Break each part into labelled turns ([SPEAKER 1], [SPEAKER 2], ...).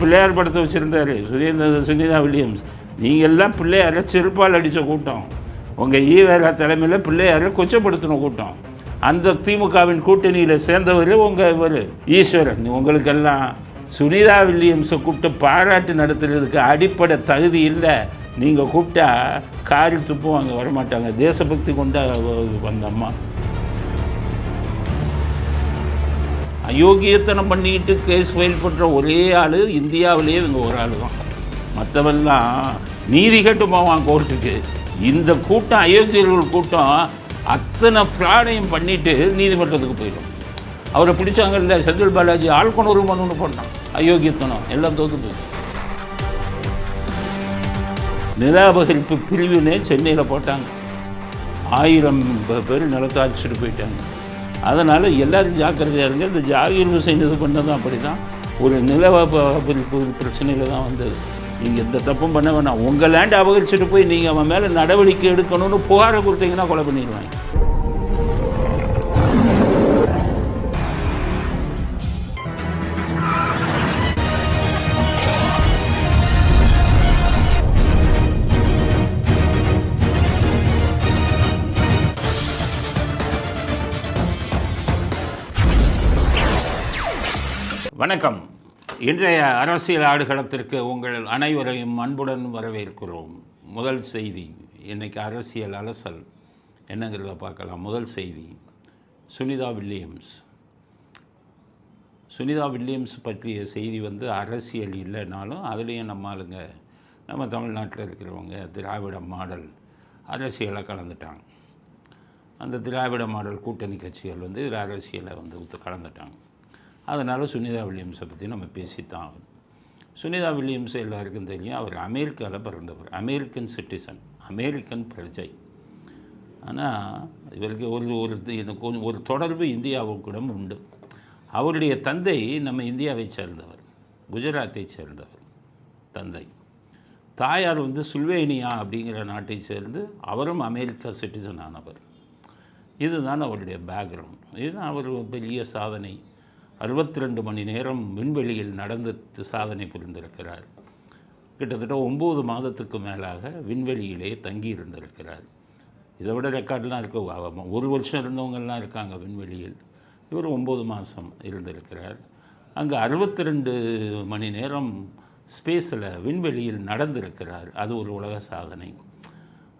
[SPEAKER 1] பிள்ளையார் படத்தை வச்சுருந்தாரு. சுரேந்திர சுனிதா வில்லியம்ஸ். நீங்கள் எல்லாம் பிள்ளையாரை செருப்பால் அடித்த கூட்டம். உங்கள் ஈவேரா தலைமையில் பிள்ளையாரை கொச்சப்படுத்தின கூட்டம். அந்த திமுகவின் கூட்டணியில் சேர்ந்தவர் உங்கள் இவர். ஈஸ்வரன் உங்களுக்கெல்லாம் சுனிதா வில்லியம்ஸை கூப்பிட்டு பாராட்டு நடத்துறதுக்கு அடிப்படை தகுதி இல்லை. நீங்கள் கூப்பிட்டா காரி துப்புவாங்க வரமாட்டாங்க. தேசபக்தி கொண்ட அந்த அம்மா. அயோக்கியத்தனம் பண்ணிக்கிட்டு கேஸ் ஃபைல் பண்ணுற ஒரே ஆள் இந்தியாவிலேயே இவங்க ஒரு ஆள் தான் மற்றவெல்லாம் நீதி கட்டு போவான் கோர்ட்டுக்கு? இந்த கூட்டம் அயோக்கியர்கள் கூட்டம் அத்தனை ஃப்ராடையும் பண்ணிட்டு நீதிமன்றத்துக்கு போயிடும். அவரை பிடிச்சாங்கல்ல செந்தில் பாலாஜி ஆள்கொணர்வு ஒன்று போட்டான். அயோக்கியத்தனம் எல்லாம் தோத்து போயிடும் நிலாபகரிப்பு பிரிவுனே சென்னையில் போட்டாங்க. ஆயிரம் பேர் நிலத்தை அடிச்சுட்டு போயிட்டாங்க. அதனால் எல்லாரும் ஜாக்கிரதையாக இருங்க. இந்த ஜாகிர் ஹுசைன் இது பண்ணதும் அப்படி தான் ஒரு நில பிரச்சனையில் தான் வந்தது. நீங்கள் எந்த தப்பும் பண்ண வேணாம். உங்கள் லேண்ட் அபகரிச்சுட்டு போய் நீங்கள் அவன் மேலே நடவடிக்கை எடுக்கணும்னு புகாரை கொடுத்தீங்கன்னா கொலை பண்ணிடுவாங்க. வணக்கம். இன்றைய அரசியல் ஆடுகளத்திற்கு உங்கள் அனைவரையும் அன்புடன் வரவேற்கிறோம். முதல் செய்தி இன்னைக்கு அரசியல் அலசல். என்னங்கிறத பார்க்கலாம்? முதல் செய்தி சுனிதா வில்லியம்ஸ். சுனிதா வில்லியம்ஸ் பற்றிய செய்தி வந்து அரசியல் இல்லைனாலும் அதுலேயும் நம்ம ஆளுங்க நம்ம தமிழ்நாட்டில் இருக்கிறவங்க திராவிட மாடல் அரசியலை கலந்துட்டாங்க. அந்த திராவிட மாடல் கூட்டணி கட்சிகள் வந்து இதில் அரசியலை வந்து கலந்துட்டாங்க. அதனால் சுனிதா வில்லியம்ஸை பற்றி நம்ம பேசித்தான் ஆகணும். சுனிதா வில்லியம்ஸ் எல்லாருக்கும் தெரியும் அவர் அமெரிக்காவில் பிறந்தவர் அமெரிக்கன் சிட்டிசன் அமெரிக்கன் பிரஜை. ஆனால் இவருக்கு ஒரு ஒரு இது- எனக்கு ஒரு- ஒரு தொடர்பு இந்தியாவுக்கூட உண்டு. அவருடைய தந்தை நம்ம இந்தியாவை சேர்ந்தவர் குஜராத்தை சேர்ந்தவர் தந்தை. தாயார் வந்து சுல்வேனியா அப்படிங்கிற நாட்டை சேர்ந்து அவரும் அமெரிக்கா சிட்டிசன் ஆனவர் இதுதான் அவருடைய பேக்ரவுண்ட் இதுதான் அவர் பெரிய சாதனை. அறுபத்தி ரெண்டு மணி நேரம் விண்வெளியில் நடந்து சாதனை புரிந்திருக்கிறார். கிட்டத்தட்ட ஒம்பது மாதத்துக்கு மேலாக விண்வெளியிலே தங்கி இருந்திருக்கிறார் இதை விட ரெக்கார்ட்லாம் இருக்க. ஒரு வருஷம் இருந்தவங்கெல்லாம் இருக்காங்க விண்வெளியில். இவர் ஒம்பது மாதம் இருந்திருக்கிறார். அங்கே அறுபத்தி ரெண்டு மணி நேரம் ஸ்பேஸில் விண்வெளியில் நடந்திருக்கிறார். அது ஒரு உலக சாதனை.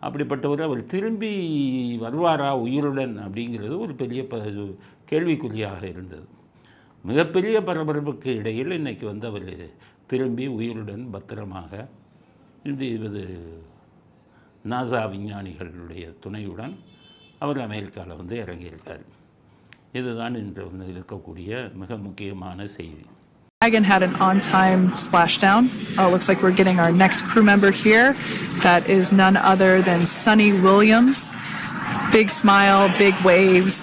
[SPEAKER 1] அப்படிப்பட்டவர் அவர் திரும்பி வருவாரா உயிருடன் அப்படிங்கிறது ஒரு பெரிய ப கேள்விக்குறியாக இருந்தது. மிகப்பெரிய பரபரப்புக்கு இடையில் இன்னைக்கு வந்து அவர் திரும்பி உயிருடன் பத்திரமாக இந்த இது நாசா விஞ்ஞானிகளுடைய துணையுடன் அவர் அமெரிக்காவில் வந்து இறங்கியிருக்கார் இதுதான் இன்று வந்து இருக்கக்கூடிய மிக முக்கியமான செய்தி
[SPEAKER 2] Dragon had an on time splashdown. Oh, it looks like we're getting our next crew member here. That is none other than Sunny Williams. Big smile, big waves.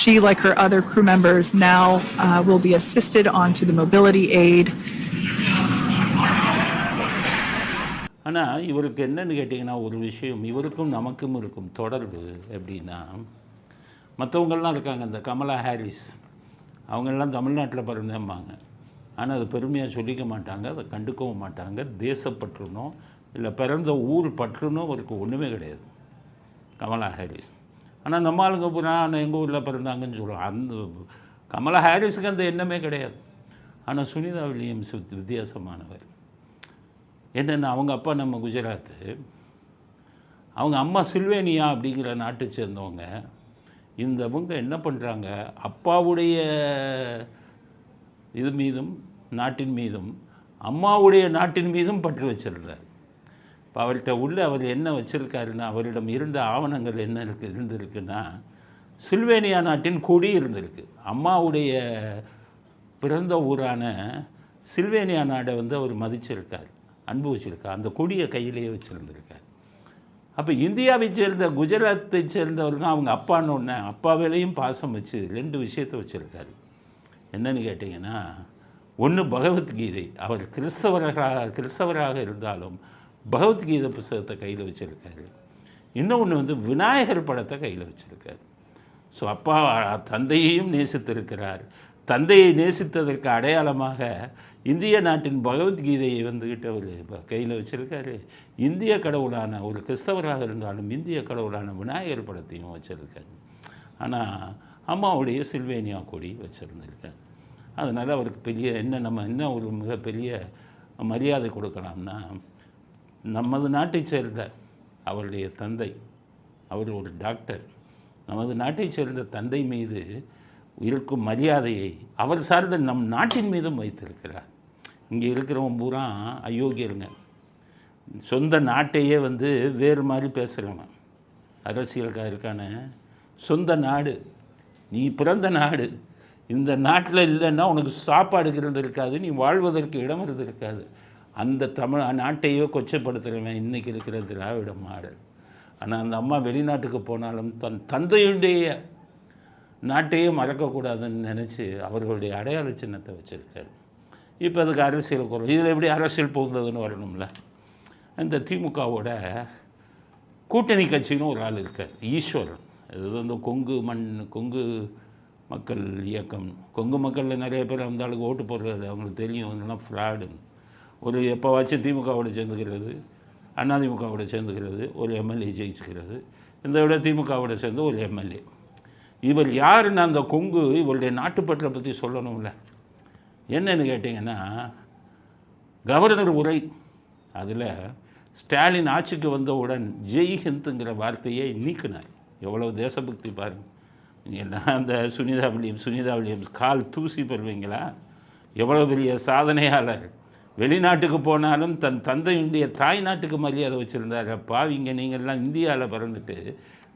[SPEAKER 2] She, like her other crew members, now uh, will be assisted onto the mobility aid.
[SPEAKER 1] ஆனால் இவருக்கு என்னன்னு கேட்டிங்கன்னா ஒரு விஷயம். இவருக்கும் நமக்கும் இருக்கும் தொடர்பு எப்படின்னா மற்றவங்கள்லாம் இருக்காங்க இந்த கமலா ஹாரிஸ். அவங்கெல்லாம் தமிழ்நாட்டில் பிறந்தேம்பாங்க. ஆனால் அதை பெருமையாக சொல்லிக்க மாட்டாங்க அதை கண்டுக்கவும் மாட்டாங்க. தேசப்பற்றுனோ இல்லை பிறந்த ஊர் பற்றுனோ அவருக்கு ஒன்றுமே கிடையாது. கமலா ஹாரிஸ். ஆனால் நம்ம ஆளுங்க பூரா எங்கள் ஊரில் பிறந்தாங்கன்னு சொல்லுவோம். அந்த கமலா ஹாரிஸுக்கு அந்த எண்ணமே கிடையாது. ஆனால் சுனிதா வில்லியம்ஸ் வித்தியாசமானவர். என்னென்னா அவங்க அப்பா நம்ம குஜராத்து. அவங்க அம்மா சில்வேனியா அப்படிங்கிற நாட்டை சேர்ந்தவங்க. இந்தவங்க என்ன பண்ணுறாங்க அப்பாவுடைய இது மீதும் நாட்டின் மீதும் அம்மாவுடைய நாட்டின் மீதும் பற்று வச்சிருந்தார் இப்போ அவர்கிட்ட உள்ள அவர் என்ன வச்சுருக்காருன்னா அவரிடம் இருந்த ஆவணங்கள் என்ன இருக்கு இருந்திருக்குன்னா சில்வேனியா நாட்டின் கொடி இருந்திருக்கு. அம்மாவுடைய பிறந்த ஊரான சில்வேனியா நாடை வந்து அவர் மதிச்சிருக்கார் அன்பு வச்சுருக்கார். அந்த கொடியை கையிலேயே வச்சுருந்துருக்கார். அப்போ இந்தியாவை சேர்ந்த குஜராத்தை சேர்ந்தவருங்க அவங்க அப்பான்னு ஒன்று அப்பா வேலையும் பாசம் வச்சு ரெண்டு விஷயத்தை வச்சுருக்காரு. என்னன்னு கேட்டிங்கன்னா ஒன்று பகவத்கீதை அவர் கிறிஸ்தவராக கிறிஸ்தவராக இருந்தாலும் பகவத்கீதை புஸ்தகத்தை கையில் வச்சுருக்காரு. இன்னொன்று வந்து விநாயகர் படத்தை கையில் வச்சுருக்காரு. ஸோ அப்பா தந்தையையும் நேசித்திருக்கிறார். தந்தையை நேசித்ததற்கு அடையாளமாக இந்திய நாட்டின் பகவத்கீதையை வந்துக்கிட்டு அவர் கையில் வச்சுருக்காரு. இந்திய கடவுளான ஒரு கிறிஸ்தவராக இருந்தாலும் இந்திய கடவுளான விநாயகர் படத்தையும் வச்சுருக்காரு. ஆனால் அம்மாவுடைய சில்வேனியா கொடி வச்சுருந்துருக்கார். அதனால் அவருக்கு பெரிய என்ன நம்ம என்ன ஒரு மிகப்பெரிய மரியாதை கொடுக்கலாம்னா நமது நாட்டைச் சேர்ந்த அவருடைய தந்தை அவர் ஒரு டாக்டர். நமது நாட்டைச் சேர்ந்த தந்தை மீது இருக்கும் மரியாதையை அவர் சார்ந்த நம் நாட்டின் மீதும் வைத்திருக்கிறார். இங்கே இருக்கிறவன் பூரா அயோக்கியருங்க. சொந்த நாட்டையே வந்து வேறு மாதிரி பேசுகிறவன் அரசியலுக்காக இருக்கான சொந்த நாடு. நீ பிறந்த நாடு. இந்த நாட்டில் இல்லைன்னா உனக்கு சாப்பாடுக்கு இருக்காது நீ வாழ்வதற்கு இடம் இருந்திருக்காது. அந்த தமிழ் நாட்டையோ கொச்சப்படுத்துகிறவன் இன்றைக்கி இருக்கிற திராவிட மாடல். ஆனால் அந்த அம்மா வெளிநாட்டுக்கு போனாலும் தன் தந்தையுடைய நாட்டையே மறக்கக்கூடாதுன்னு நினச்சி அவர்களுடைய அடையாள சின்னத்தை வச்சுருக்காரு. இப்போ அதுக்கு அரசியல் குரல். இதில் எப்படி அரசியல் புகுந்ததுன்னு வரணும்ல? இந்த திமுகவோட கூட்டணி கட்சின்னு ஒரு ஆள் இருக்கார் ஈஸ்வரன். இது வந்து கொங்கு மண் கொங்கு மக்கள் இயக்கம். கொங்கு மக்களில் நிறைய பேர் அந்த ஆளுக்கு ஓட்டு போடுறது அவங்களுக்கு தெரியும் இதெல்லாம் ஃப்ராடுன்னு ஒரு எப்போவாச்சும் திமுகவோட சேர்ந்துக்கிறது அதிமுகவோட சேர்ந்துக்கிறது ஒரு எம்எல்ஏ ஜெயிச்சுக்கிறது இந்த விட திமுகவோட சேர்ந்து ஒரு எம்எல்ஏ. இவர் யாருன்னு அந்த கொங்கு இவருடைய நாட்டுப்பற்றை பற்றி சொல்லணும்ல. என்னன்னு கேட்டிங்கன்னா கவர்னர் உரை அதில் ஸ்டாலின் ஆட்சிக்கு வந்தவுடன் ஜெய் ஹிந்துங்கிற வார்த்தையை நீக்கினார். எவ்வளவு தேசபக்தி பாருங்க. எல்லாம் அந்த சுனிதா வில்லியம்ஸ் சுனிதா வில்லியம்ஸ் கால் தூசி பெறுவீங்களா? எவ்வளோ பெரிய சாதனையாளர். வெளிநாட்டுக்கு போனாலும் தன் தந்தையுடைய தாய் நாட்டுக்கு மரியாதை வச்சுருந்தார் பாவிங்க நீங்கள்லாம் இந்தியாவில் பிறந்துட்டு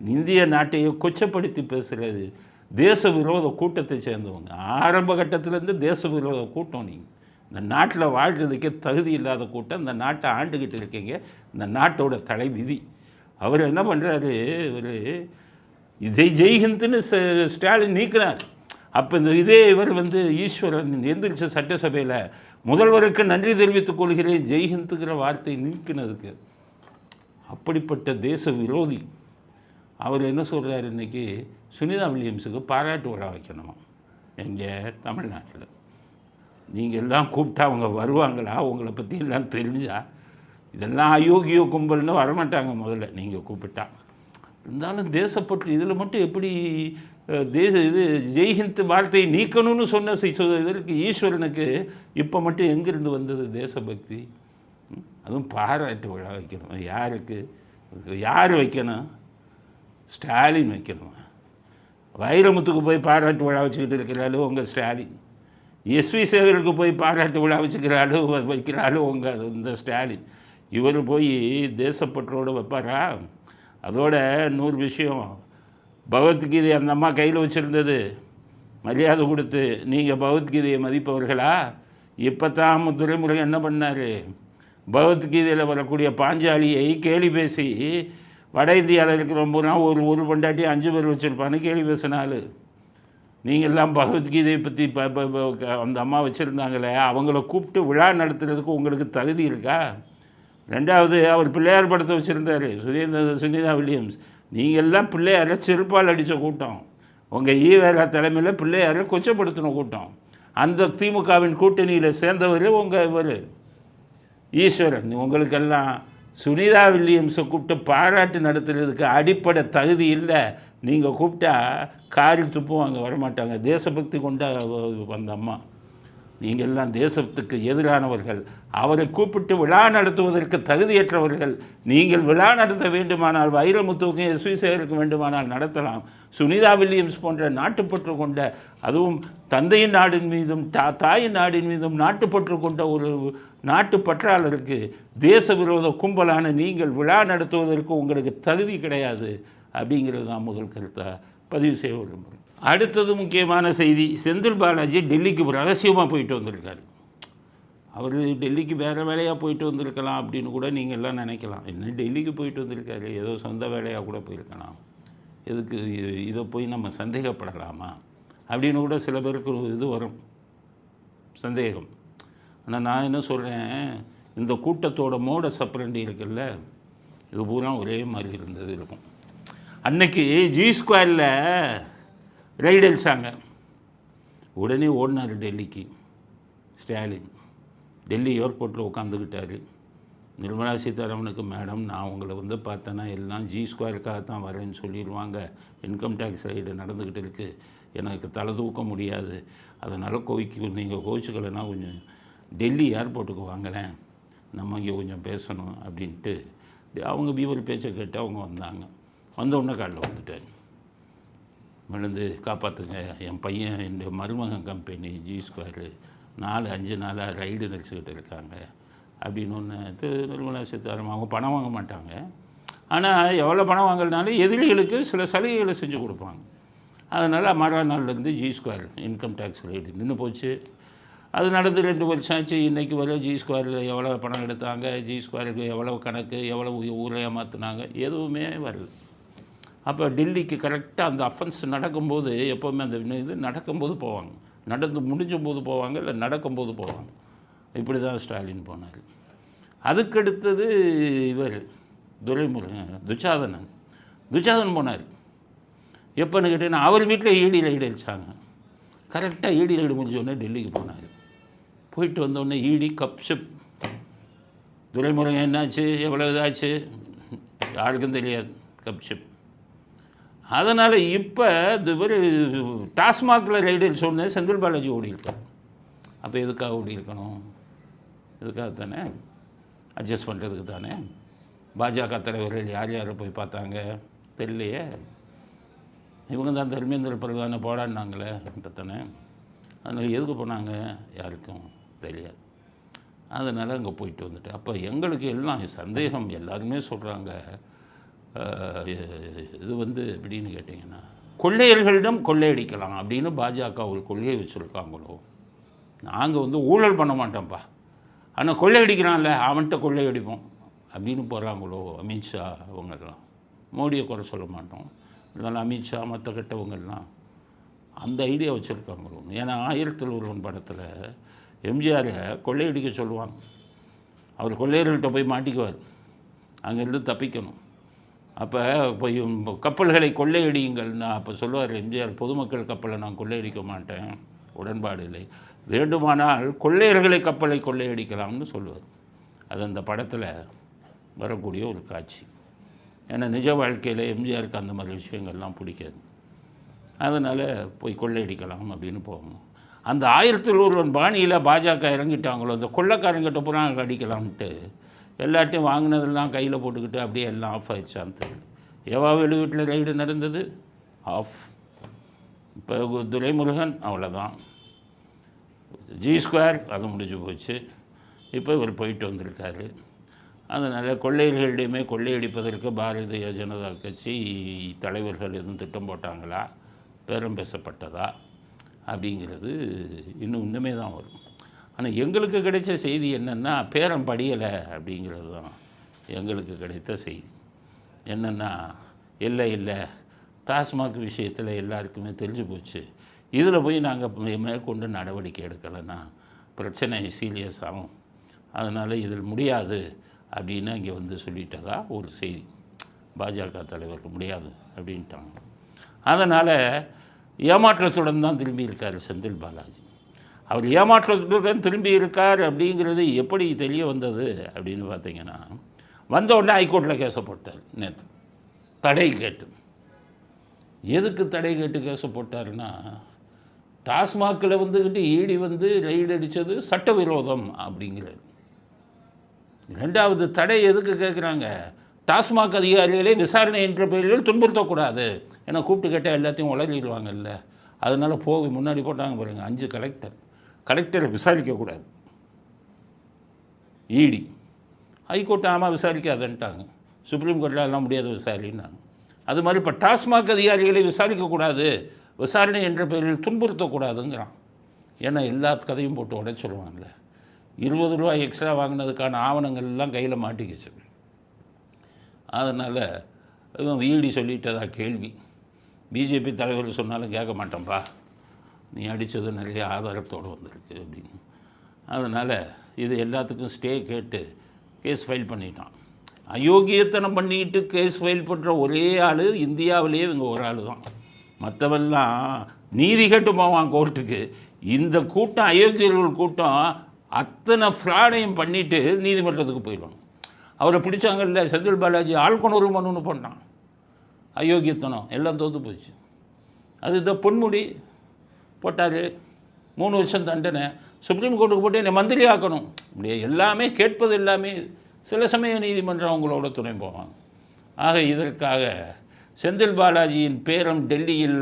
[SPEAKER 1] இந்திய நாட்டையே கொச்சப்படுத்தி பேசுகிறது தேச விரோத கூட்டத்தை சேர்ந்தவங்க. ஆரம்ப கட்டத்திலேருந்து தேச விரோத கூட்டம் நீங்கள் இந்த நாட்டில் வாழ்கிறதுக்கே தகுதி இல்லாத கூட்டம். இந்த நாட்டை ஆண்டுக்கிட்டு இருக்கீங்க. இந்த நாட்டோட தலை விதி அவர் என்ன பண்ணுறாரு இவர் இதை ஜெய்ஹிந்துன்னு ஸ்டாலின் நீக்கிறார். அப்போ இந்த இதே இவர் வந்து ஈஸ்வரன் எந்திரிச்ச சட்டசபையில் முதல்வருக்கு நன்றி தெரிவித்துக் கொள்கிறேன். ஜெய்ஹிந்துங்கிற வார்த்தை நீக்கினதுக்கு. அப்படிப்பட்ட தேச விரோதி. அவர் என்ன சொல்கிறாரு இன்னைக்கு? சுனிதா வில்லியம்ஸுக்கு பாராட்டு விழா வைக்கணுமா? எங்கே? தமிழ்நாட்டில். நீங்கள் எல்லாம் கூப்பிட்டா அவங்க வருவாங்களா? உங்களை பற்றி எல்லாம் தெரிஞ்சா? இதெல்லாம் அயோக்கியோ கும்பல்னு வரமாட்டாங்க முதல்ல. நீங்கள் கூப்பிட்டா. இருந்தாலும் தேசப்பற்று இதில் மட்டும் எப்படி தேச இது ஜெய்ஹிந்த் வார்த்தையை நீக்கணும்னு சொன்ன இதற்கு ஈஸ்வரனுக்கு இப்போ மட்டும் எங்கிருந்து வந்தது தேசபக்தி? அதுவும் பாராட்டு விழா வைக்கணும். யாருக்கு? யார் வைக்கணும்? ஸ்டாலின் வைக்கணும்? வைரமுத்துக்கு போய் பாராட்டு விழா வச்சுக்கிட்டு இருக்கிறாலும் உங்கள் ஸ்டாலின்? எஸ்வி சேகருக்கு போய் பாராட்டு விழா வச்சுக்கிறாலும் வைக்கிறாலும் உங்கள் இந்த ஸ்டாலின்? இவர் போய் தேசப்பற்றோடு வைப்பாரா? அதோட நூறு விஷயம் பகவத்கீதை அந்த அம்மா கையில் வச்சுருந்தது. மரியாதை கொடுத்து நீங்கள் பகவத்கீதையை மதிப்பவர்களா? இப்போ தான் துரைமுருகன் என்ன பண்ணார்? பகவத்கீதையில் வரக்கூடிய பாஞ்சாலியை கேலி பேசி வட இந்தியாவில் இருக்கிறவங்க ஒரு ஒரு பொண்டாட்டி அஞ்சு பேர் வச்சுருப்பான்னு கேலி பேசினாள். நீங்கள்லாம் பகவத்கீதையை பற்றி அந்த அம்மா வச்சுருந்தாங்களே அவங்கள கூப்பிட்டு விழா நடத்துறதுக்கு உங்களுக்கு தகுதி இருக்கா? ரெண்டாவது அவர் பிள்ளையார் படத்தை வச்சுருந்தாரு சுரேந்திர சுனிதா வில்லியம்ஸ். நீங்கள்லாம் பிள்ளையாரை செருப்பால் அடித்த கூட்டம். உங்கள் ஈவேரா தலைமையில் பிள்ளையாரை கொச்சப்படுத்தின கூட்டம். அந்த திமுகவின் கூட்டணியில் சேர்ந்தவர் உங்கள் இவர். ஈஸ்வரன் உங்களுக்கெல்லாம் சுனிதா வில்லியம்ஸை கூப்பிட்டு பாராட்டு நடத்துறதுக்கு அடிப்படை தகுதி இல்லை. நீங்கள் கூப்பிட்டா காரில் துப்புவாங்க வரமாட்டாங்க. தேசபக்தி கொண்ட வந்த அம்மா. நீங்கள் எல்லாம் தேசத்துக்கு எதிரானவர்கள். அவரை கூப்பிட்டு விழா நடத்துவதற்கு தகுதியற்றவர்கள். நீங்கள் விழா நடத்த வேண்டுமானால் வைரமுத்துவுக்கும் எஸ்வி சேகருக்கு வேண்டுமானால் நடத்தலாம். சுனிதா வில்லியம்ஸ் போன்ற நாட்டுப்பற்று கொண்ட அதுவும் தந்தையின் நாடின் மீதும் தா தாயின் நாடின் மீதும் நாட்டுப்பற்று கொண்ட ஒரு நாட்டு பற்றாளருக்கு தேச விரோத கும்பலான நீங்கள் விழா நடத்துவதற்கு உங்களுக்கு தகுதி கிடையாது. அப்படிங்கிறது தான் முதல் கருத்தாக பதிவு செய்ய விரும்புகிறேன். அடுத்தது முக்கியமான செய்தி செந்தில் பாலாஜி டெல்லிக்கு ரகசியமாக போயிட்டு வந்திருக்காரு. அவர் டெல்லிக்கு வேறு வேலையாக போயிட்டு வந்திருக்கலாம் அப்படின்னு கூட நீங்கள் எல்லாம் நினைக்கலாம். என்ன டெல்லிக்கு போயிட்டு வந்திருக்காரு? ஏதோ சொந்த வேலையாக கூட போயிருக்கலாம். எதுக்கு இதை போய் நம்ம சந்தேகப்படலாமா? அப்படின்னு கூட சில பேருக்கு ஒரு இது வரும். சந்தேகம். ஆனால் நான் என்ன சொல்கிறேன் இந்த கூட்டத்தோட மோட சப்ரண்டி இருக்குல்ல இது பூரா ஒரே மாதிரி இருந்தது இருக்கும். அன்னைக்கு ஜி ஸ்கொயரில் ரைடு அடிச்சாங்க உடனே ஓடினார் டெல்லிக்கு. ஸ்டாலின். டெல்லி ஏர்போர்ட்டில் உட்காந்துக்கிட்டாரு நிர்மலா சீதாராமனுக்கு மேடம் நான் உங்களை வந்து பார்த்தேன்னா எல்லாம் ஜி ஸ்கொயருக்காக தான் வரேன்னு சொல்லிடுவாங்க இன்கம் டேக்ஸ் ரைடு நடந்துக்கிட்டு இருக்குது எனக்கு தலை தூக்க முடியாது. அதனால் கோவிக்கு நீங்கள் கோச்சுக்கலைன்னா கொஞ்சம் டெல்லி ஏர்போர்ட்டுக்கு வாங்களேன். நம்ம இங்கே கொஞ்சம் பேசணும் அப்படின்ட்டு. அவங்க பீவர் பேச்சை கேட்டு அவங்க வந்தாங்க. வந்த உடனே காலில் வந்துட்டார். விழுந்து காப்பாற்றுங்க என் பையன் என் மருமகன் கம்பெனி ஜி ஸ்கொயரு நாலு அஞ்சு நாளாக ரைடு நினச்சிக்கிட்டு இருக்காங்க. அப்படின்னு ஒன்று திரு நிர்மலா சீதாராமன் அவங்க பணம் வாங்க மாட்டாங்க. ஆனால் எவ்வளோ பணம் வாங்கினாலும் எதிரிகளுக்கு சில சலுகைகளை செஞ்சு கொடுப்பாங்க. அதனால் மறுநாள்லேருந்து G square income tax raid நின்று போச்சு. அது நடந்து ரெண்டு வருஷம் ஆச்சு. இன்றைக்கி வர ஜி ஸ்கொயரில் எவ்வளோ பணம் எடுத்தாங்க? ஜி ஸ்கொயருக்கு எவ்வளோ கணக்கு எவ்வளோ ஊரை ஏமாற்றினாங்க எதுவுமே வரல. அப்போ டெல்லிக்கு கரெக்டாக அந்த அஃபென்ஸ் நடக்கும்போது எப்போவுமே அந்த இது நடக்கும்போது போவாங்க. நடந்து முடிஞ்சும் போது போவாங்க இல்லை நடக்கும்போது போவாங்க. இப்படி தான் ஸ்டாலின் போனார். அதுக்கடுத்தது இவர் துரைமுருகன் துச்சாதனன் துச்சாதன் போனார். எப்போன்னு கேட்டீங்கன்னா அவர் வீட்டில் ஈடி ரைடு அடித்தாங்க கரெக்டாக ஈடி ரைடு முடிஞ்சோடனே டெல்லிக்கு போனார். போயிட்டு வந்தோடனே ஈடி கப்ஷிப் துரைமுருகன் என்னாச்சு? எவ்வளோ இதாச்சு? யாருக்கும் தெரியாது. கப்ஷிப் அதனால் இப்போ இவர் டாஸ்மாகில் ரைடு சொன்னேன் செந்தில் பாலாஜி ஓடியிருக்கார் அப்போ எதுக்காக ஓடி இருக்கணும்? இதுக்காக தானே? அட்ஜஸ்ட் பண்ணுறதுக்கு தானே? பாஜக தலைவர்கள் யார் யாரை போய் பார்த்தாங்க? தெரியலையே. இவங்க தான் தர்மேந்திர பிரதான போராடினாங்களே இப்போ தானே? அதனால் எதுக்கு போனாங்க? யாருக்கும் தெரியாது. அதனால் அங்கே போயிட்டு வந்துட்டு அப்போ எங்களுக்கு எல்லாம் சந்தேகம் எல்லாருமே சொல்கிறாங்க இது வந்து எப்படின்னு கேட்டிங்கன்னா கொள்ளையர்களிடம் கொள்ளையடிக்கலாம் அப்படின்னு பாஜக ஒரு கொள்கையை வச்சுருக்காங்களோ? நாங்கள் வந்து ஊழல் பண்ண மாட்டோம்ப்பா. ஆனால் கொள்ளையடிக்கிறான்ல அவன்கிட்ட கொள்ளையடிப்போம். அப்படின்னு போகிறாங்களோ அமித்ஷா அவங்கெல்லாம்? மோடியை குறை சொல்ல மாட்டோம். இருந்தாலும் அமித்ஷா மற்ற கெட்டவங்கெல்லாம் அந்த ஐடியா வச்சுருக்காங்களோ? ஏன்னா ஆயிரத்தில் ஒருவன் படத்தில் எம்ஜிஆரை கொள்ளையடிக்க சொல்லுவாங்க. அவர் கொள்ளையர்கள்ட்ட போய் மாட்டிக்குவார். அங்கேருந்து தப்பிக்கணும். அப்போ இப்போ கப்பல்களை கொள்ளையடியுங்கள்னா அப்போ சொல்லுவார் எம்ஜிஆர் பொதுமக்கள் கப்பலை நான் கொள்ளையடிக்க மாட்டேன். உடன்பாடு இல்லை. வேண்டுமானால் கொள்ளையர்களை கப்பலை கொள்ளையடிக்கலாம்னு சொல்லுவார். அது அந்த படத்தில் வரக்கூடிய ஒரு காட்சி. ஏன்னா நிஜ வாழ்க்கையில் எம்ஜிஆருக்கு அந்த மாதிரி விஷயங்கள்லாம் பிடிக்காது. அதனால் போய் கொள்ளையடிக்கலாம் அப்படின்னு போகணும். அந்த ஆயிரத்தில் ஒருவன் பாணியில் பாஜக இறங்கிட்டாங்களோ அந்த கொள்ளைக்காரங்கிட்ட புறாங்க அடிக்கலாம்ட்டு எல்லாத்தையும் வாங்கினதெல்லாம் கையில் போட்டுக்கிட்டு அப்படியே எல்லாம் ஆஃப் ஆயிடுச்சான் தெரியல வெளி வீட்டில் ரைடு நடந்தது? ஆஃப் இப்போ துரைமுருகன் அவ்வளோதான். ஜி ஸ்கொயர் அது முடிஞ்சு போச்சு. இப்போ இவர் போயிட்டு வந்திருக்காரு. அதனால் கொள்ளையர்களிடையுமே கொள்ளையடிப்பதற்கு பாரதிய ஜனதா கட்சி தலைவர்கள் எதுவும் திட்டம் போட்டாங்களா? பேரம் பேசப்பட்டதா? அப்படிங்கிறது இன்னும் இன்னுமே தான் வரும். ஆனால் எங்களுக்கு கிடைச்ச செய்தி என்னென்னா பேரம் படியலை அப்படிங்கிறது தான் எங்களுக்கு கிடைத்த செய்தி. என்னென்னா இல்லை இல்லை டாஸ்மாக் விஷயத்தில் எல்லாருக்குமே தெரிஞ்சு போச்சு. இதில் போய் நாங்கள் மேற்கொண்டு நடவடிக்கை எடுக்கலைன்னா பிரச்சனை சீரியஸ் ஆகும். அதனால் இதில் முடியாது அப்படின்னு இங்கே வந்து சொல்லிட்டதா ஒரு செய்தி. பாஜக தலைவருக்கு முடியாது அப்படின்ட்டாங்க. அதனால் ஏமாற்றத்துடன் தான் திரும்பி இருக்கார் செந்தில் பாலாஜி. அவர் ஏமாற்றத்துடன் திரும்பி இருக்கார் அப்படிங்கிறது எப்படி தெரிய வந்தது அப்படின்னு பார்த்தீங்கன்னா வந்த உடனே ஹைகோர்ட்டில் கேஸை போட்டார் நேற்று தடை கேட்டு. எதுக்கு தடை கேட்டு கேஸை போட்டாருன்னா டாஸ்மாகில் வந்துக்கிட்டு ஈடி வந்து ரெய்டு அடித்தது சட்டவிரோதம் அப்படிங்கிறது ரெண்டாவது தடை எதுக்கு கேட்குறாங்க டாஸ்மாக் அதிகாரிகளே விசாரணை என்ற பெயரில் துன்புறுத்தக்கூடாது. ஏன்னா கூப்பிட்டு கேட்டால் எல்லாத்தையும் உளறிடுவாங்கல்ல. அதனால் போக முன்னாடி போட்டாங்க பாருங்கள் அஞ்சு கலெக்டர் கலெக்டரை விசாரிக்கக்கூடாது. ஈடி ஹைகோர்ட் ஆமாம் விசாரிக்காதன்ட்டாங்க. சுப்ரீம் கோர்ட்டில் எல்லாம் முடியாது விசாரின்னாங்க. அது மாதிரி இப்போ டாஸ்மாக் அதிகாரிகளை விசாரிக்கக்கூடாது விசாரணை என்ற பெயரில் துன்புறுத்தக்கூடாதுங்கிறான். ஏன்னா எல்லா கதையும் போட்டு உடைச்சிடுவாங்கல்ல இருபது ரூபாய் எக்ஸ்ட்ரா வாங்கினதுக்கான ஆவணங்கள் எல்லாம் கையில் மாட்டிக்கிச்சு. அதனால் இவன் ஈடி சொல்லிட்டதா கேள்வி. பிஜேபி தலைவர் சொன்னாலும் கேட்க மாட்டேன்ப்பா நீ அடித்தது நிறைய ஆதாரத்தோடு வந்திருக்கு அப்படின்னு. அதனால் இது எல்லாத்துக்கும் ஸ்டே கேட்டு கேஸ் ஃபைல் பண்ணிட்டான். அயோக்கியத்தனம் பண்ணிக்கிட்டு கேஸ் ஃபைல் பண்ணுற ஒரே ஆள் இந்தியாவிலேயே இவங்க ஒரு ஆள் தான் மற்றவெல்லாம் நீதி கேட்டு போவான் கோர்ட்டுக்கு இந்த கூட்டம் அயோக்கியர்கள் கூட்டம் அத்தனை ஃப்ராடையும் பண்ணிவிட்டு நீதிமன்றத்துக்கு போயிடணும். அவரை பிடிச்சாங்கல்ல செந்தில் பாலாஜி ஆள்கொணர்வு மனுன்னு பண்ணான் அயோக்கியத்தனம் எல்லாம் தோற்று போச்சு. அது இந்த பொன்முடி போட்டார். மூணு வருஷம் தண்டனை. சுப்ரீம் கோர்ட்டுக்கு போட்டு என்னை மந்திரி ஆக்கணும். இப்படி எல்லாமே கேட்பது எல்லாமே சில சமய நீதிமன்றம் அவங்களோட துணை போவாங்க. ஆக இதற்காக செந்தில் பாலாஜியின் பேரம் டெல்லியில்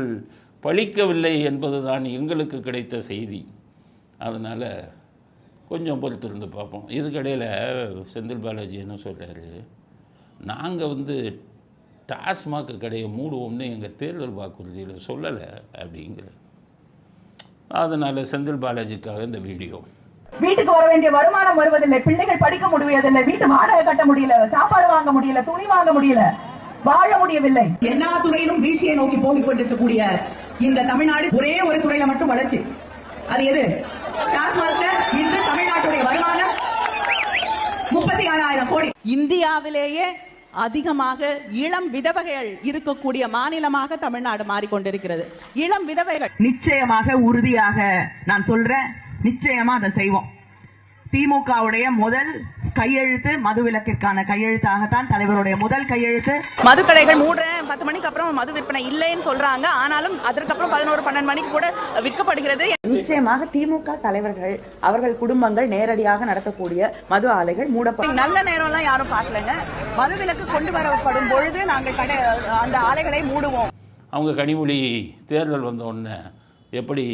[SPEAKER 1] பழிக்கவில்லை என்பதுதான் எங்களுக்கு கிடைத்த செய்தி. அதனால் கொஞ்சம் பொறுத்திருந்து பார்ப்போம். இதுக்கடையில் செந்தில் பாலாஜி என்ன சொல்கிறாரு நாங்கள் வந்து டாஸ்மாக் கடையை மூடுவோம்னு எங்கள் தேர்தல் வாக்குறுதியில் சொல்லலை அப்படிங்கிற அதனால் செந்தில் பாலாஜிக்காக இந்த வீடியோ.
[SPEAKER 3] வீட்டுக்கு வர வேண்டிய வருமானம் வருவதில்லை பிள்ளைகள் படிக்க முடியவில்லை வீட்டு வாடகை கட்ட முடியல சாப்பாடு வாங்க முடியல துணி வாங்க முடியல வாழ முடியவில்லை.
[SPEAKER 4] எல்லா துறையிலும் வீழ்ச்சியை நோக்கி போகிக் கொண்டிருக்கக்கூடிய இந்த தமிழ்நாடு ஒரே ஒரு துறையில மட்டும் வளர்ச்சி. அது எது? இன்று தமிழ்நாட்டுடைய வருமானம் முப்பத்தி ஆறாயிரம் கோடி.
[SPEAKER 5] இந்தியாவிலேயே அதிகமாக இளம் விதவைகள் இருக்கக்கூடிய மாநிலமாக தமிழ்நாடு மாறிக்கொண்டிருக்கிறது. இளம் விதவைகள்.
[SPEAKER 4] நிச்சயமாக உறுதியாக நான் சொல்றேன் நிச்சயமா அதை செய்வோம். திமுகவுடைய முதல் கையெழுத்து மதுவிலக்கிற்கான கையெழுத்தாகத்தான் தலைவருடைய முதல் கையெழுத்து.
[SPEAKER 5] மதுக்கடைகள் மூடுறேன் பத்து மணிக்கு அப்புறம் மது விற்பனை இல்லைன்னு சொல்றாங்க. ஆனாலும் அதற்கப்புறம் பதினோரு பன்னெண்டு மணிக்கு கூட விற்கப்படுகிறது.
[SPEAKER 6] நிச்சயமாக திமுக தலைவர்கள் அவர்கள் குடும்பங்கள் நேரடியாக நடத்தக்கூடிய மது ஆலைகள் மூடப்படும்
[SPEAKER 4] நல்ல நேரம்லாம் யாரும் பார்க்கலங்க. மதுவிலக்கு கொண்டு வரப்படும் பொழுது நாங்கள் கடை அந்த ஆலைகளை மூடுவோம்.
[SPEAKER 1] அவங்க கனிமொழி தேர்தல் வந்த உடனே எப்படி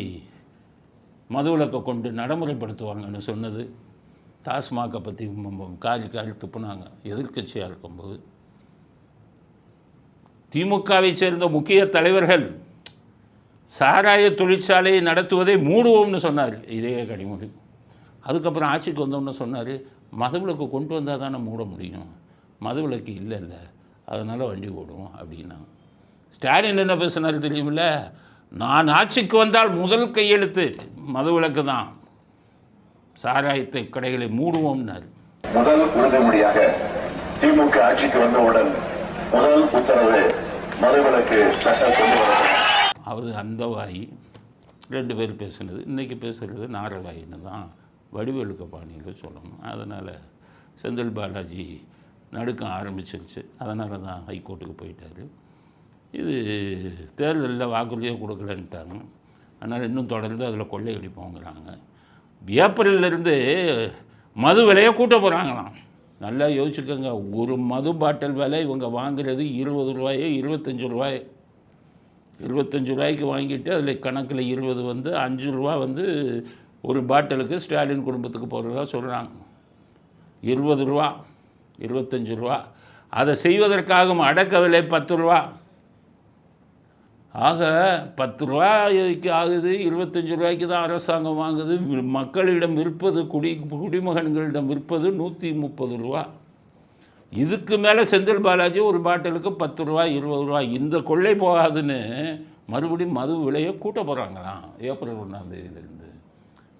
[SPEAKER 1] மதுவிலக்கை கொண்டு நடைமுறைப்படுத்துவாங்கன்னு சொன்னது டாஸ்மாகை பற்றி காலி காலி துப்புனாங்க. எதிர்க்கட்சியாக இருக்கும்போது. திமுகவை சேர்ந்த முக்கிய தலைவர்கள் சாராய தொழிற்சாலையை நடத்துவதை மூடுவோம்னு சொன்னார். இதே கனிமொழி. அதுக்கப்புறம் ஆட்சிக்கு வந்தோம்னு சொன்னார். மதுவிலக்கு கொண்டு வந்தால் தானே மூட முடியும். மதுவிலக்கு இல்லை இல்லை. அதனால் வண்டி ஓடுவோம் அப்படின்னாங்க. ஸ்டாலின் என்ன பேசினார் தெரியுமில்ல? நான் ஆட்சிக்கு வந்தால் முதல் கையெழுத்து மதுவிலக்கு தான். சாராயத்தை கடைகளை மூடுவோம்னார்.
[SPEAKER 7] முதல் உறுதிமொழியாக திமுக ஆட்சிக்கு வந்தவுடன் முதல் உத்தரவு மதுவிலக்கு சட்டம் கொண்டு வரப்படும்
[SPEAKER 1] அது அந்த வாய் ரெண்டு பேர் பேசுனது. இன்றைக்கி பேசுகிறது நாரவாயின்னு தான் வடிவெழுக்க பாணியில் சொல்லணும். அதனால் செந்தில் பாலாஜி நடுக்கம் ஆரம்பிச்சிருச்சு. அதனால தான் ஹைகோர்ட்டுக்கு போயிட்டார். இது தேர்தலில் வாக்குறுதியே கொடுக்கலன்ட்டாங்க. அதனால் இன்னும் தொடர்ந்து அதில் கொள்ளையடிப்போங்கிறாங்க ஏப்ரல்லேருந்து மது விலையை கூட்ட போகிறாங்களாம் நல்லா யோசிச்சுக்கோங்க. ஒரு மது பாட்டில் விலை இவங்க வாங்குறது இருபது ரூபாயோ இருபத்தஞ்சி ரூபாயோ. இருபத்தஞ்சி ரூபாய்க்கு வாங்கிட்டு அதில் கணக்கில் இருபது வந்து அஞ்சு ரூபா வந்து ஒரு பாட்டிலுக்கு ஸ்டாலின் குடும்பத்துக்கு போகிறதா சொல்கிறாங்க இருபது ரூபா இருபத்தஞ்சி ரூபா. அதை செய்வதற்காகவும் அடக்க விலை பத்து ரூபா. ஆக பத்து ரூபாய்க்கு ஆகுது இருபத்தஞ்சி ரூபாய்க்கு தான் அரசாங்கம் வாங்குது. மக்களிடம் விற்பது குடி குடிமகன்களிடம் விற்பது நூற்றி முப்பது ரூபா. இதுக்கு மேலே செந்தில் பாலாஜி ஒரு பாட்டிலுக்கு பத்து ரூபா இருபது ரூபா இந்த கொள்ளை போகாதுன்னு மறுபடியும் மது விலையை கூட்ட போகிறாங்களாம் ஏப்ரல் ஒன்றாம் தேதியிலிருந்து.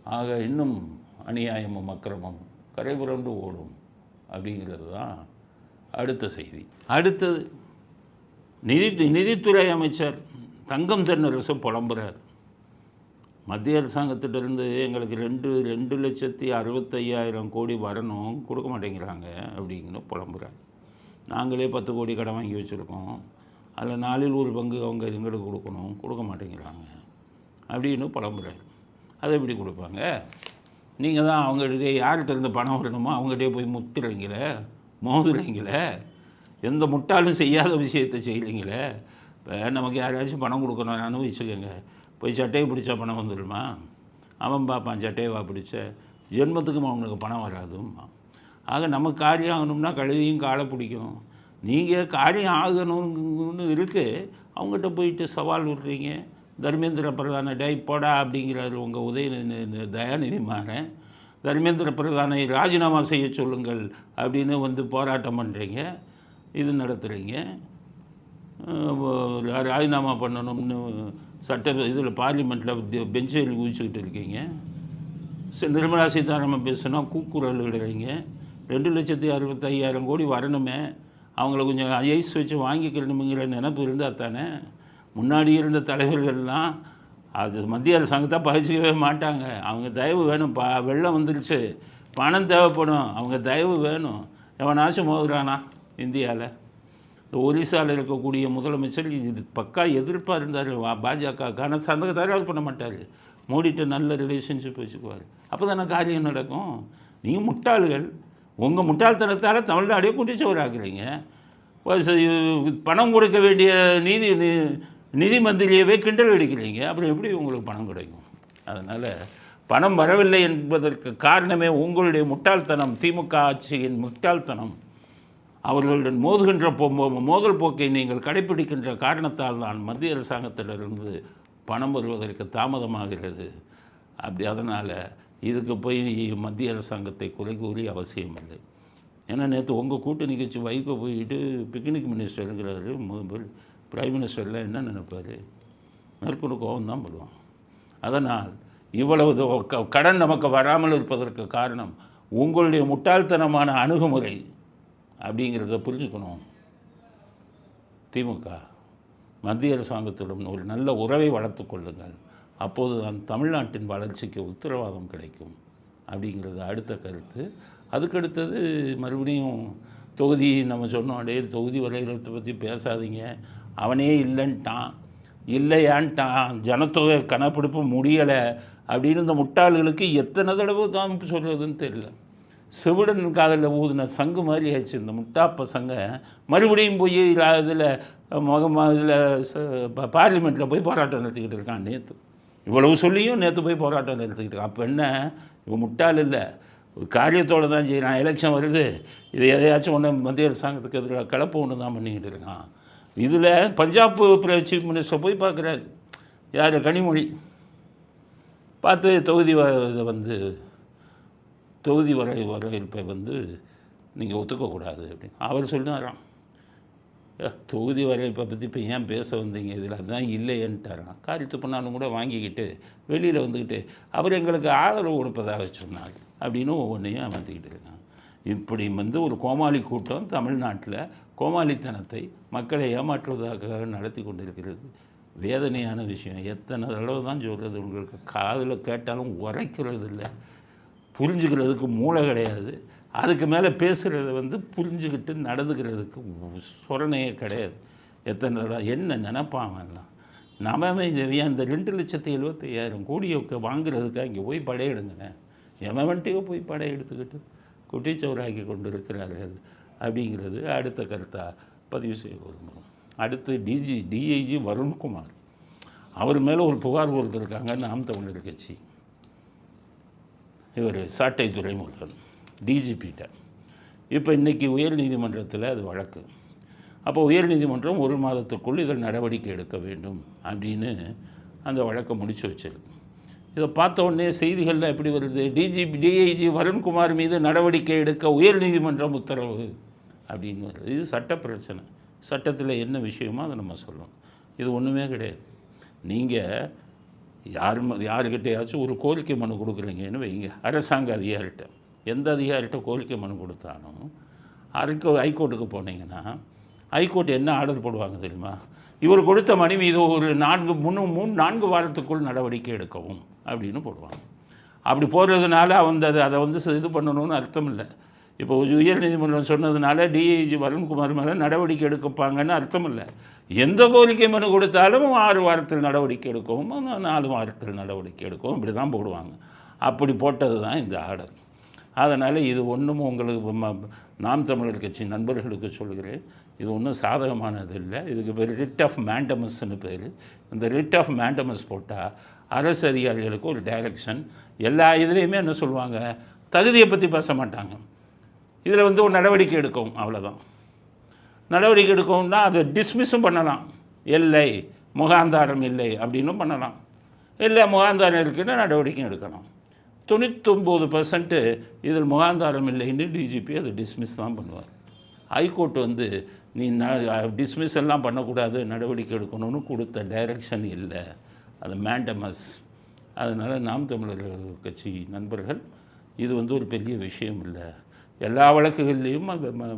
[SPEAKER 1] ஆக இன்னும் அநியாயமும் அக்கிரமம் கரைபுரண்டு ஓடும் அப்படிங்கிறது தான் அடுத்த செய்தி. அடுத்தது நிதி நிதித்துறை அமைச்சர் தங்கம் தென்னரசு புலம்புறார். மத்திய அரசாங்கத்திட்டருந்து எங்களுக்கு ரெண்டு ரெண்டு லட்சத்தி அறுபத்தையாயிரம் கோடி வரணும் கொடுக்க மாட்டேங்கிறாங்க அப்படிங்கிற புலம்புறாங்க. நாங்களே பத்து கோடி கடன் வாங்கி வச்சுருக்கோம். அதில் நாளில் ஒரு பங்கு அவங்க எங்களுக்கு கொடுக்கணும் கொடுக்க மாட்டேங்கிறாங்க அப்படின்னு புலம்புறாரு அதை எப்படி கொடுப்பாங்க? நீங்கள் தான் அவங்ககிட்ட யார்கிட்ட இருந்து பணம் வரணுமோ அவங்ககிட்டயே போய் முத்துறீங்களே மோதுறீங்களே எந்த முட்டாளும் செய்யாத விஷயத்தை செய்கிறீங்களே இப்போ நமக்கு யாராச்சும் பணம் கொடுக்கணும் அனுபவிச்சுக்கோங்க. போய் சட்டையை பிடிச்சா பணம் வந்துடுமா? அவன் பார்ப்பான் சட்டையை வா பிடிச்ச. ஜென்மத்துக்கும் அவனுக்கு பணம் வராதும்மா. ஆக நம்ம காரியம் ஆகணும்னா கழுதியும் காலை பிடிக்கும். நீங்கள் காரியம் ஆகணும்னு இருக்குது அவங்ககிட்ட போயிட்டு சவால் விட்றீங்க. தர்மேந்திர பிரதான டை போடா அப்படிங்கிறாரு உங்கள் உதயநிதி தயாநிதி மாறன். தர்மேந்திர பிரதானை ராஜினாமா செய்ய சொல்லுங்கள் அப்படின்னு வந்து போராட்டம் பண்ணுறீங்க இது நடத்துகிறீங்க ராஜினாமா பண்ணணும்னு சட்ட இதில் பார்லிமெண்ட்டில் பெஞ்சில் குதிச்சுக்கிட்டு இருக்கீங்க. நிர்மலா சீதாராமன் பேசுனா கூக்குரல் விடுறீங்க ரெண்டு லட்சத்தி அறுபத்தையாயிரம் கோடி வரணுமே. அவங்கள கொஞ்சம் ஐஸ் வச்சு வாங்கிக்கணுங்கிற நினப்பு இருந்தால் தானே. முன்னாடி இருந்த தலைவர்கள்லாம் அது மத்திய அரசாங்கத்தை பகிச்சிக்கவே மாட்டாங்க. அவங்க தயவு வேணும். பா வெள்ளம் வந்துருச்சு. பணம் தேவைப்படும். அவங்க தயவு வேணும். எவனாச்சும் மோதுறானா இந்தியாவில் இந்த ஒரிசாவில் இருக்கக்கூடிய முதலமைச்சர் இது பக்கா எதிர்ப்பாக இருந்தார் பாஜக ஆனால் சந்தக தயார் பண்ண மாட்டார். மோடிட்ட நல்ல ரிலேஷன்ஷிப் வச்சுக்குவார். அப்போ தானே காரியம் நடக்கும். நீங்கள் முட்டாள்கள். உங்கள் முட்டாள்தனத்தால் தமிழ்நாடே குட்டிச்சவராக்குறீங்க பணம் கொடுக்க வேண்டிய நீதி நிதி மந்திரியவே கிண்டல் அடிக்கிறீங்க. அப்புறம் எப்படி உங்களுக்கு பணம் கிடைக்கும்? அதனால் பணம் வரவில்லை என்பதற்கு காரணமே உங்களுடைய முட்டாள்தனம். திமுக ஆட்சியின் முட்டாள்தனம். அவர்களுடன் மோதுகின்ற போ மோதல் போக்கை நீங்கள் கடைப்பிடிக்கின்ற காரணத்தால் தான் மத்திய அரசாங்கத்திலிருந்து பணம் வருவதற்கு தாமதமாகிறது. அப்படி அதனால் இதுக்கு போய் மத்திய அரசாங்கத்தை குறை கூறி அவசியம் இல்லை. ஏன்னா நேற்று உங்கள் கூட்டு நிகழ்ச்சி வைகோ போயிட்டு பிக்னிக் மினிஸ்டர் முதல் பிரைம் மினிஸ்டரில் என்ன நினைப்பார்? மேற்கொண்டு கோபம் தான் படுவான். அதனால் இவ்வளவு கடன் நமக்கு வராமல் இருப்பதற்கு காரணம் உங்களுடைய முட்டாள்தனமான அணுகுமுறை. அப்படிங்கிறத புரிஞ்சுக்கணும். திமுக மத்திய அரசாங்கத்துடன் ஒரு நல்ல உறவை வளர்த்து கொள்ளுங்கள். அப்போது தான் தமிழ்நாட்டின் வளர்ச்சிக்கு உத்தரவாதம் கிடைக்கும். அப்படிங்கிறது அடுத்த கருத்து. அதுக்கடுத்தது மறுபடியும் தொகுதி நம்ம சொன்னோம் அடே தொகுதி வரைகிறத பற்றி பேசாதீங்க. அவனே இல்லைன்ட்டான். இல்லையான்ட்டான். ஜனத்தொகை கணக்கெடுப்பு முடியலை. அப்படின்னு இந்த முட்டாள்களுக்கு எத்தனை தடவை தான் சொல்கிறதுன்னு தெரியல. செவிடன் காதலில் ஊதின சங்கு மாதிரி ஆச்சு இந்த முட்டா பசங்க மறுபடியும் போய் இதில் முகமா இதில் பார்லிமெண்ட்டில் போய் போராட்டம் நடத்திக்கிட்டு இருக்கான் நேற்று இவ்வளவு சொல்லியும் நேற்று போய் போராட்டம் நடத்திக்கிட்டு இருக்கான். அப்போ என்ன? இவன் முட்டாள் இல்லை. காரியத்தோடு தான் செய்யறான் எலெக்ஷன் வருது. இதை எதையாச்சும் ஒன்று மத்திய அரசாங்கத்துக்கு எதிராக கலப்பு ஒன்று தான் பண்ணிக்கிட்டு இருக்கான். இதில் பஞ்சாப் சீஃப் மினிஸ்டர் போய் பார்க்குறாரு. யார்? கனிமொழி. பார்த்து தொகுதி வ- இதை வந்து தொகுதி வரை வரவேற்பை வந்து நீங்கள் ஒத்துக்கக்கூடாது அப்படின்னு. அவர் சொன்னாராம் "ஏ, தொகுதி வரவேற்பை பற்றி இப்போ ஏன் பேச வந்தீங்க? இதில் அதுதான் இல்லையன்ட்டாராம். காரியத்து பண்ணாலும் கூட வாங்கிக்கிட்டு வெளியில் வந்துக்கிட்டு அவர் எங்களுக்கு ஆதரவு கொடுப்பதாக சொன்னார் அப்படின்னு ஒவ்வொன்றையும் அமர்ந்துக்கிட்டு இருக்காங்க. இப்படி வந்து ஒரு கோமாளி கூட்டம் தமிழ்நாட்டில் கோமாளித்தனத்தை மக்களை ஏமாற்றுவதாக நடத்தி கொண்டிருக்கிறது. வேதனையான விஷயம். எத்தனை தடவை தான் சொல்கிறது உங்களுக்கு காதில் கேட்டாலும் உரைக்கிறது இல்லை புரிஞ்சுக்கிறதுக்கு மூளை கிடையாது. அதுக்கு மேலே பேசுகிறத வந்து புரிஞ்சுக்கிட்டு நடந்துக்கிறதுக்கு சொரணையே கிடையாது. எத்தனை தடவை என்ன நினப்பாங்கலாம் நம்ம அந்த ரெண்டு லட்சத்தி எழுபத்தையாயிரம் கோடியை வாங்குறதுக்காக இங்கே அங்கே போய் படையெடுங்க எவன்ட்டையோ போய் படையெடுத்துக்கிட்டு குட்டிச்சோராக்கி கொண்டு இருக்கிறார்கள் அப்படிங்கிறது அடுத்த கருத்தாக பதிவு செய்ய விரும்புகிறோம். அடுத்து டிஜி டிஐஜி வருண்குமார். அவர் மேலே ஒரு புகார் கொடுத்துருக்காங்க நாம் தமிழர் கட்சி. இவர் சாட்டை துறைமுருகன் டிஜிபிட்ட இப்போ இன்றைக்கி உயர்நீதிமன்றத்தில் அது வழக்கு. அப்போ உயர்நீதிமன்றம் ஒரு மாதத்துக்குள் இதில் நடவடிக்கை எடுக்க வேண்டும் அப்படின்னு அந்த வழக்கை முடித்து வச்சிருக்கு. இதை பார்த்த உடனே செய்திகளில் எப்படி வருது? டிஜிபி டிஐஜி வருண்குமார் மீது நடவடிக்கை எடுக்க உயர்நீதிமன்றம் உத்தரவு அப்படின்னு வருது. இது சட்ட பிரச்சனை. சட்டத்தில் என்ன விஷயமோ அதை நம்ம சொல்லணும். இது ஒன்றுமே கிடையாது. நீங்கள் யார் யாருக்கிட்டையாச்சும் ஒரு கோரிக்கை மனு கொடுக்குறீங்கன்னு வைங்க. அரசாங்க அதிகாரிகிட்ட. எந்த அதிகாரிகிட்ட கோரிக்கை மனு கொடுத்தாலும் அதுக்கு ஹைகோர்ட்டுக்கு போனீங்கன்னா ஹைகோர்ட் என்ன ஆர்டர் போடுவாங்க தெரியுமா? இவர் கொடுத்த மணி மீது ஒரு நான்கு மூணு மூணு நான்கு வாரத்துக்குள் நடவடிக்கை எடுக்கவும் அப்படின்னு போடுவாங்க. அப்படி போடுறதுனால அவன் அதை அதை வந்து இது பண்ணணும்னு அர்த்தம் இல்லை. இப்போ உயர்நீதிமன்றம் சொன்னதுனால டிஐஜி வருண்குமார் மேலே நடவடிக்கை எடுக்கப்பாங்கன்னு அர்த்தம் இல்லை. எந்த கோரிக்கை மனு கொடுத்தாலும் ஆறு வாரத்தில் நடவடிக்கை எடுக்கவும் நாலு வாரத்தில் நடவடிக்கை எடுக்கவும் இப்படி தான் போடுவாங்க. அப்படி போட்டது தான் இந்த ஆர்டர். அதனால் இது ஒன்றும் உங்களுக்கு நாம் தமிழர் கட்சி நண்பர்களுக்கு சொல்கிறேன். இது ஒன்றும் சாதகமானது இல்லை. இதுக்கு பேர் ரிட் ஆஃப் மேண்டமஸ்னு பேர். இந்த ரிட் ஆஃப் மேண்டமஸ் போட்டால் அரசு அதிகாரிகளுக்கு ஒரு டைரக்ஷன் எல்லா இதுலேயுமே என்ன சொல்லுவாங்க? தகுதியை பற்றி பேச மாட்டாங்க. இதில் வந்து ஒரு நடவடிக்கை எடுக்கும் அவ்வளோதான் நடவடிக்கை எடுக்கணும்னா அதை டிஸ்மிஸும் பண்ணலாம். இல்லை முகாந்தாரம் இல்லை அப்படின்னும் பண்ணலாம். இல்லை முகாந்தாரம் இருக்குன்னா நடவடிக்கை எடுக்கலாம். தொண்ணூத்தொம்பது பர்சன்ட்டு இதில் முகாந்தாரம் இல்லைன்னு டிஜிபி அதை டிஸ்மிஸ் தான் பண்ணுவார். ஹைகோர்ட் வந்து நீ ந டிஸ்மிஸ் எல்லாம் பண்ணக்கூடாது நடவடிக்கை எடுக்கணும்னு கொடுத்த டைரக்ஷன் இல்லை. அது மேண்டமஸ் அதனால் நாம் தமிழர் கட்சி நண்பர்கள் இது வந்து ஒரு பெரிய விஷயம் இல்லை. எல்லா வழக்குகள்லேயும் அது ம-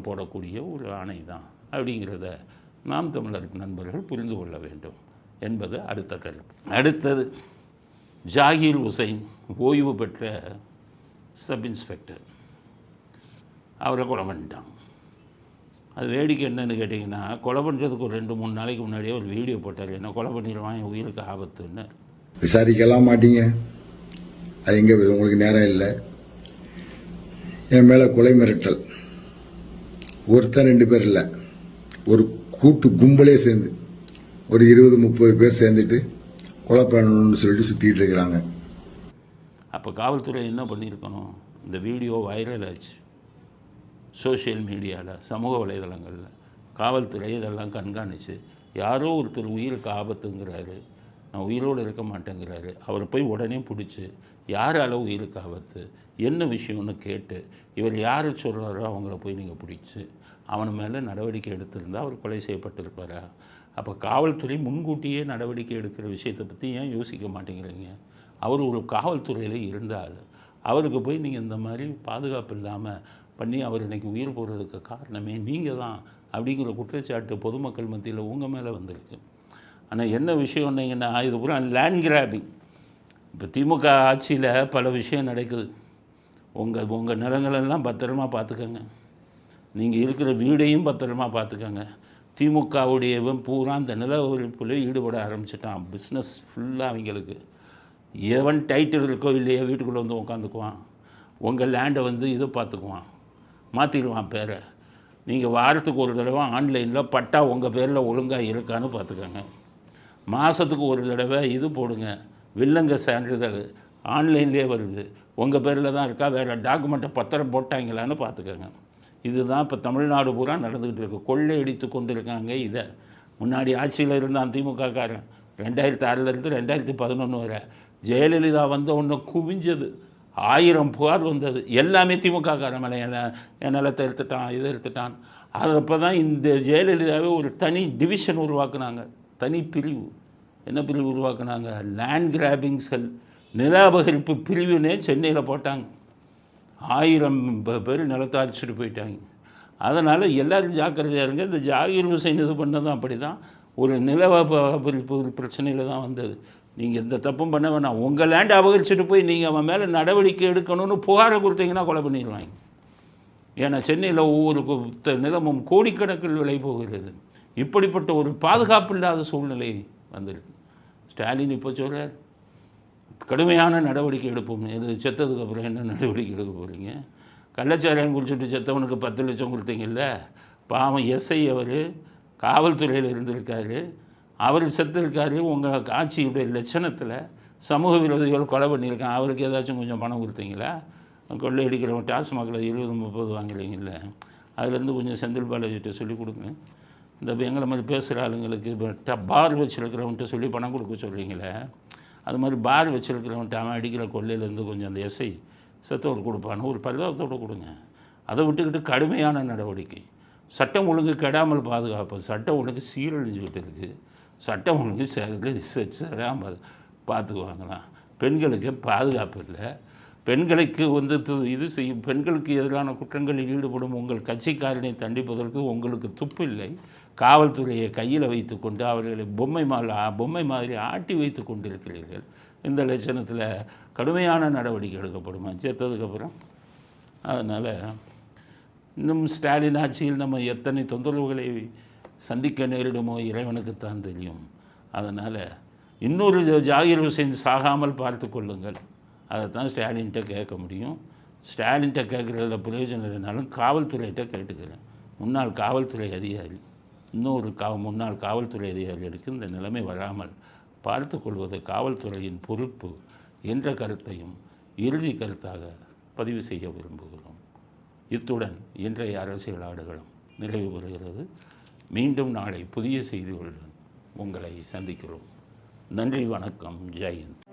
[SPEAKER 1] போடக்கூடிய ஒரு ஆணை தான் அப்படிங்கிறத நாம் தமிழர் நண்பர்கள் புரிந்து கொள்ள வேண்டும் என்பது அடுத்த கருத்து. அடுத்தது ஜாகிர் ஹுசைன் ஓய்வு பெற்ற சப் இன்ஸ்பெக்டர். அவரை கொலை பண்ணிட்டாங்க. அது வேடிக்கை என்னன்னு கேட்டிங்கன்னா கொலை பண்ணுறதுக்கு ஒரு ரெண்டு மூணு நாளைக்கு முன்னாடியே ஒரு வீடியோ போட்டார். என்ன கொலை பண்ணிடுவான் என் உயிருக்கு ஆபத்துன்னு.
[SPEAKER 8] விசாரிக்கலாம் மாட்டீங்க. அது எங்கே உங்களுக்கு நேரம் இல்லை. என் மேலே கொலை மிரட்டல். ஒருத்தன் ரெண்டு பேர் இல்லை. ஒரு கூட்டு கும்பலே சேர்ந்து ஒரு இருபது முப்பது பேர் சேர்ந்துட்டு கொலை பண்ணணும்னு சொல்லிட்டு சுற்றிட்டு இருக்கிறாங்க.
[SPEAKER 1] அப்போ காவல்துறை என்ன பண்ணியிருக்கணும் இந்த வீடியோ வைரல் ஆச்சு. சோஷியல் மீடியாவில் சமூக வலைதளங்களில். காவல்துறை இதெல்லாம் கண்காணித்து யாரோ ஒருத்தர் உயிருக்கு ஆபத்துங்கிறாரு. நான் உயிரோடு இருக்க மாட்டேங்கிறாரு. அவரை போய் உடனே பிடிச்சி யார் உயிருக்கு ஆபத்து? என்ன விஷயம்னு கேட்டு இவர் யார் சொல்கிறாரோ அவங்கள போய் நீங்கள் பிடிச்சி அவன் மேலே நடவடிக்கை எடுத்திருந்தால் அவர் கொலை செய்யப்பட்டிருப்பாரா? அப்போ காவல்துறை முன்கூட்டியே நடவடிக்கை எடுக்கிற விஷயத்தை பற்றி ஏன் யோசிக்க மாட்டேங்கிறீங்க? அவர் ஒரு காவல்துறையில் இருந்தால் அவருக்கு போய் நீங்கள் இந்த மாதிரி பாதுகாப்பு இல்லாமல் பண்ணி அவர் இன்றைக்கி உயிர் போகிறதுக்கு காரணமே நீங்கள் தான் அப்படிங்கிற குற்றச்சாட்டு பொதுமக்கள் மத்தியில் உங்கள் மேலே வந்திருக்கு. ஆனால் என்ன விஷயம் என்னங்கன்னா இது பூரா லேண்ட் கிராபிங் இப்போ திமுக ஆட்சியில் பல விஷயம் நடக்குது. உங்கள் உங்கள் நிலங்களெல்லாம் பத்திரமா பார்த்துக்கோங்க. நீங்கள் இருக்கிற வீடையும் பத்திரமா பார்த்துக்கோங்க. திமுகவுடையவன் பூரா அந்த நில நிலவரிப்பில் ஈடுபட ஆரம்பிச்சிட்டான். பிஸ்னஸ் ஃபுல்லாக அவங்களுக்கு. எவன் டைட்டில் இருக்கோ இல்லையோ வீட்டுக்குள்ளே வந்து உட்காந்துக்குவான் உங்கள் லேண்டை வந்து இதை பார்த்துக்குவான். மாற்றிடுவான் பேரை. நீங்கள் வாரத்துக்கு ஒரு தடவை ஆன்லைனில் பட்டா உங்கள் பேரில் ஒழுங்காக இருக்கான்னு பார்த்துக்கோங்க. மாதத்துக்கு ஒரு தடவை இது போடுங்க. வில்லங்க சான்றிதழ் ஆன்லைன்லேயே வருது. உங்கள் பேரில் தான் இருக்கா? வேறு டாக்குமெண்ட்டை பத்திரம் போட்டாங்களான்னு பார்த்துக்கோங்க. இதுதான் இப்போ தமிழ்நாடு பூரா நடந்துக்கிட்டு இருக்கு. கொள்ளையடித்து கொண்டு இருக்காங்க இதை. முன்னாடி ஆட்சியில் இருந்தான் திமுககாரன் ரெண்டாயிரத்தி ஆறுலேருந்து ரெண்டாயிரத்தி பதினொன்று வரை ஜெயலலிதா வந்த ஒன்று குவிஞ்சது. ஆயிரம் புகார் வந்தது. எல்லாமே திமுக காரன் மேலே. என்ன என் நிலத்தை எடுத்துட்டான் இதை எடுத்துட்டான். அது அப்போ தான் இந்த ஜெயலலிதாவே ஒரு தனி டிவிஷன் உருவாக்குனாங்க. தனி பிரிவு. என்ன பிரிவு உருவாக்குனாங்க? லேண்ட் கிராபிங் செல் நில அபகரிப்பு பிரிவுனே சென்னையில் போட்டாங்க. ஆயிரம் பேர் நிலத்தை அடிச்சுட்டு போயிட்டாங்க. அதனால் எல்லோரும் ஜாக்கிரதையாக இருங்க. இந்த ஜாகிர் ஹுசைன் இது பண்ணதும் அப்படி தான் ஒரு நில அபகரிப்பு பிரச்சனையில் தான் வந்தது. நீங்கள் எந்த தப்பும் பண்ண வேணாம். உங்கள் லேண்டை அபகரிச்சுட்டு போய் நீங்கள் அவன் மேலே நடவடிக்கை எடுக்கணும்னு புகாரை கொடுத்தீங்கன்னா கொலை பண்ணிடுவாங்க. ஏன்னா சென்னையில் ஒவ்வொரு நிலமும் கோடிக்கணக்கில் விலை போகிறது இப்படிப்பட்ட ஒரு பாதுகாப்பு இல்லாத சூழ்நிலை வந்திருக்கு. ஸ்டாலின் இப்போ சொல்கிறார் கடுமையான நடவடிக்கை எடுப்போம். இது செத்ததுக்கு அப்புறம் என்ன நடவடிக்கை எடுக்க போகிறீங்க கள்ளச்சாராயம் குளிச்சுட்டு செத்தவனுக்கு பத்து லட்சம் கொடுத்தீங்கல்ல? பாவம் எஸ்ஐ அவர் காவல்துறையில் இருந்திருக்காரு. அவர் செத்திருக்காரு. உங்கள் ஆட்சியுடைய லட்சணத்தில் சமூக விரோதிகள் கொலை பண்ணியிருக்கான் அவருக்கு ஏதாச்சும் கொஞ்சம் பணம் கொடுத்தீங்களா? கொள்ளையடிக்கிறவன் டாஸ்மாகில் இருபது முப்பது வாங்குறீங்கல்ல. அதுலேருந்து கொஞ்சம் செந்தில் பாலாஜிகிட்ட சொல்லி கொடுங்க. இந்த எங்களை மாதிரி பேசுகிற ஆளுங்களுக்கு இப்போ பார் வச்சுருக்கிறவன்ட்ட சொல்லி பணம் கொடுக்க சொல்கிறீங்களே அது மாதிரி பார் வச்சுருக்கிறவன்ட்ட அவன் அடிக்கிற கொள்ளையிலேருந்து கொஞ்சம் அந்த எஸ்ஐ செத்தவர் கொடுப்பான்னு ஒரு பரிதாபத்தோடு கொடுங்க. அதை விட்டுக்கிட்டு கடுமையான நடவடிக்கை. சட்டம் ஒழுங்கு கெடாமல் பாதுகாப்பு. சட்டம் ஒழுங்கு சீரழிஞ்சுக்கிட்டு இருக்குது சட்டம் ஒழுங்கு சரி சரியாமல் பார்த்துக்குவாங்களாம். பெண்களுக்கு பாதுகாப்பு இல்லை. பெண்களுக்கு வந்து இது செய்யும் பெண்களுக்கு எதிரான குற்றங்களில் ஈடுபடும் உங்கள் கட்சிக்காரனை தண்டிப்பதற்கு உங்களுக்கு துப்பு இல்லை. காவல்துறையை கையில் வைத்துக்கொண்டு அவர்களை பொம்மை மாதிரி பொம்மை மாதிரி ஆட்டி வைத்து கொண்டிருக்கிறீர்கள். இந்த லட்சணத்தில் கடுமையான நடவடிக்கை எடுக்கப்படுமா. சேர்த்ததுக்கப்புறம் அதனால் இன்னும் ஸ்டாலின் ஆட்சியில் நம்ம எத்தனை தொந்தரவுகளை சந்திக்க நேரிடுமோ இறைவனுக்குத்தான் தெரியும். அதனால் இன்னொரு ஜாகிர் ஹுசைன் சாகாமல் பார்த்து கொள்ளுங்கள். அதை தான் ஸ்டாலின்கிட்ட கேட்க முடியும். ஸ்டாலின்கிட்ட கேட்குறதுல பிரயோஜனம் இல்லைனாலும் காவல்துறையிட்ட கேட்டுக்கிறேன். முன்னாள் காவல்துறை அதிகாரி. இன்னொரு கா முன்னாள் காவல்துறை அதிகாரிகளுக்கு இந்த நிலைமை வராமல் பார்த்து கொள்வது காவல்துறையின் பொறுப்பு என்ற கருத்தையும் இறுதி கருத்தாக பதிவு செய்ய விரும்புகிறோம். இத்துடன் இன்றைய அரசியல் ஆடுகளும் நிறைவு பெறுகிறது. மீண்டும் நாளை புதிய செய்திகளுடன் உங்களை சந்திக்கிறோம். நன்றி வணக்கம் ஜெயந்த்